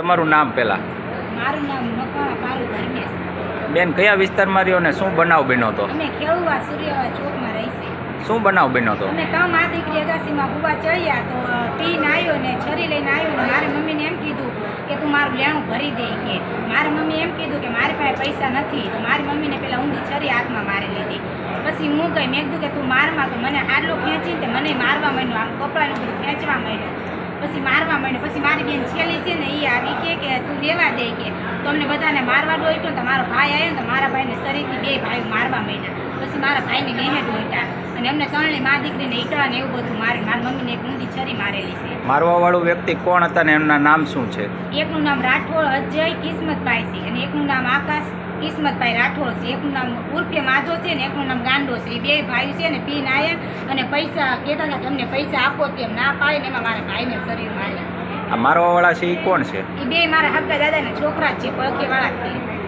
તમારું નામ પહેલાં? મારું નામ મકવાણા પારુ ધર્મેશ બેન કયા વિસ્તારમાં રહ્યો ને શું બનાવ બન્યો હતો? અમે ખેડુવા સૂર્યવા ચોકમાં રહી છે શું બનાવ બન્યો હતો? અમે કામ આ દીકરી અગાસીમાં કુવા ચડ્યા તો પીને આવ્યો ને છરી લઈને આવ્યો ને મારી મમ્મીને એમ કીધું કે તું મારું લેણું ભરી દે કે. મારી મમ્મી એમ કીધું કે મારી પાસે પૈસા નથી તો મારી મમ્મીને પેલા ઊંધી છરી હાથમાં મારી લીધી. પછી હું કઈ મેં કીધું કે તું મારમાં તો મને આટલું ખેંચીને તે મને મારવા માંડ્યું આમ કપડાનું બધું ખેંચવા માંડ્યો. પછી મારવા માંડ્યો પછી મારી બેન છેલ્લી છે ને એ આવી કે કે તું રહેવા દે કે. તો અમને બધાને મારવા દોડ્યો તો મારો ભાઈ આવ્યો ને તો મારા ભાઈને શરીરથી બે ભાઈ મારવા માંડ્યા. મારા ભાઈને નેહે ઈટા અને અમને ત્રણેય મા દીકરીને ઈટા ને એવું બધું મારે મારી મમ્મીને એક ઊંધી છરી મારેલી છે. મારવાવાળું વ્યક્તિ કોણ હતા ને એમના નામ શું છે? એકનું નામ રાઠોડ અજય કિસ્મતભાઈ છે. અને એકનું નામ આકાશ કિસ્મતભાઈ રાઠોડ છે. એકનું નામ ઉર્ફે માધો છે ને એકનું નામ ગાંડો છે. એ બે ભાઈ છે ને પીન આવ્યા અને પૈસા કહેતા હતા કે અમને પૈસા આપો તેમ ના પાડે ને એમાં મારા ભાઈને શરીર માર્યા. આ મારવાવાળા છે એ કોણ છે? એ બે મારા હગા દાદાના છોકરા જ છે પડખેવાળા જ છે.